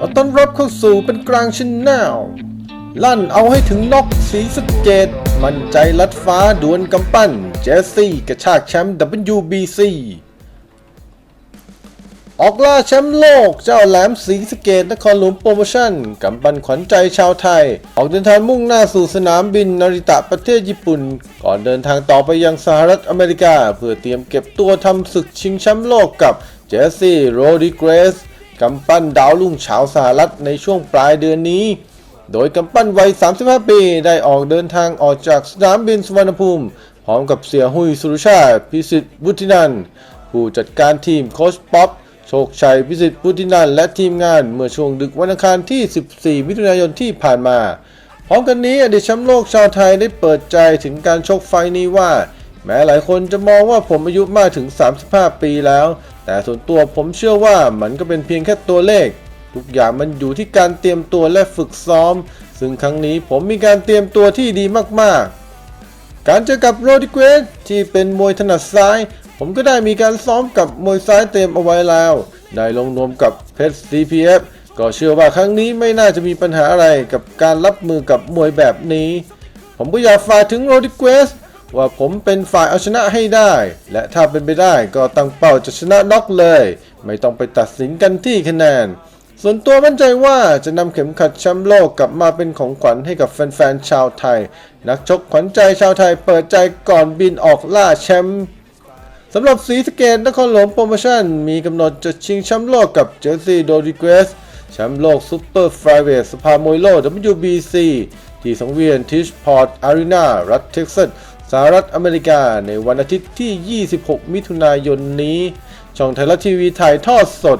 ขอต้อนรับเข้าสู่เป็นกลางชแนลลั่นเอาให้ถึงนอกสีสเกต มั่นใจลัดฟ้าดวลกำปั้น เจสซี่กระชากแชมป์ WBC ออกล่าแชมป์โลกเจ้าแหลมสีสเกตนครหลวงโปรโมชั่นกำปั้นขวัญใจชาวไทย ออกเดินทางมุ่งหน้าสู่สนามบินนาริตะประเทศญี่ปุ่น ก่อนเดินทางต่อไปยังสหรัฐอเมริกา เพื่อเตรียมเก็บตัวทำศึกชิงแชมป์โลกกับเจสซี่โรดิเกรส กำปั้นดาวรุ่งชาวสหรัฐในช่วงปลายเดือนนี้ โดยกำปั้นวัย 35 ปี ได้ออกเดินทางออกจากสนามบินสุวรรณภูมิ พร้อมกับเสียหุยสุรชาติพิสิทธิ์บุตินันผู้จัดการทีมโคชป๊อปโชคชัยพิสิทธิ์บุตินันและทีมงานเมื่อช่วงดึกวันอังคารที่ 14 มิถุนายนที่ผ่านมา พร้อมกันนี้อดีตแชมป์โลกชาวไทยได้เปิดใจถึงการชกไฟนี้ว่า แม้หลายคนจะมองว่าผมอายุมากถึง 35 ปีแล้ว แต่ส่วนตัวผมเชื่อว่ามันก็เป็นเพียงแค่ตัวเลข ทุกอย่างมันอยู่ที่การเตรียมตัวและฝึกซ้อม ซึ่งครั้งนี้ผมมีการเตรียมตัวที่ดีมากๆ การเจอกับโรดิเกสที่เป็นมวยถนัดซ้าย ผมก็ได้มีการซ้อมกับมวยซ้ายเต็มเอาไว้แล้ว ได้ลงนวมกับเพชร CPF ก็เชื่อว่าครั้งนี้ไม่น่าจะมีปัญหาอะไรกับการรับมือกับมวยแบบนี้ ผมก็อยากฝากถึงโรดิเกส ว่าผมเป็นฝ่ายเอาชนะให้ได้ และถ้าเป็นไปได้ก็ตั้งเป้าจะชนะน็อกเลย ไม่ต้องไปตัดสินกันที่คะแนน ส่วนตัวมั่นใจว่าจะนำเข็มขัดแชมป์โลกกลับมาเป็นของขวัญให้กับแฟนๆชาวไทย นักชกขวัญใจชาวไทยเปิดใจก่อนบินออกล่าแชมป์สำหรับสีสเกตนครหลวงโปรโมชั่น มีกำหนดจะชิงแชมป์โลกกับเจสซี่โดริเกสแชมป์โลกซูเปอร์ไฟเวทสภามวยโลก WBC ที่สังเวียนทิชพอร์ตอารีนารัฐเท็กซัส สหรัฐอเมริกาในวันอาทิตย์ที่ 26 มิถุนายนนี้ ช่องไทยรัฐทีวีถ่ายทอดสด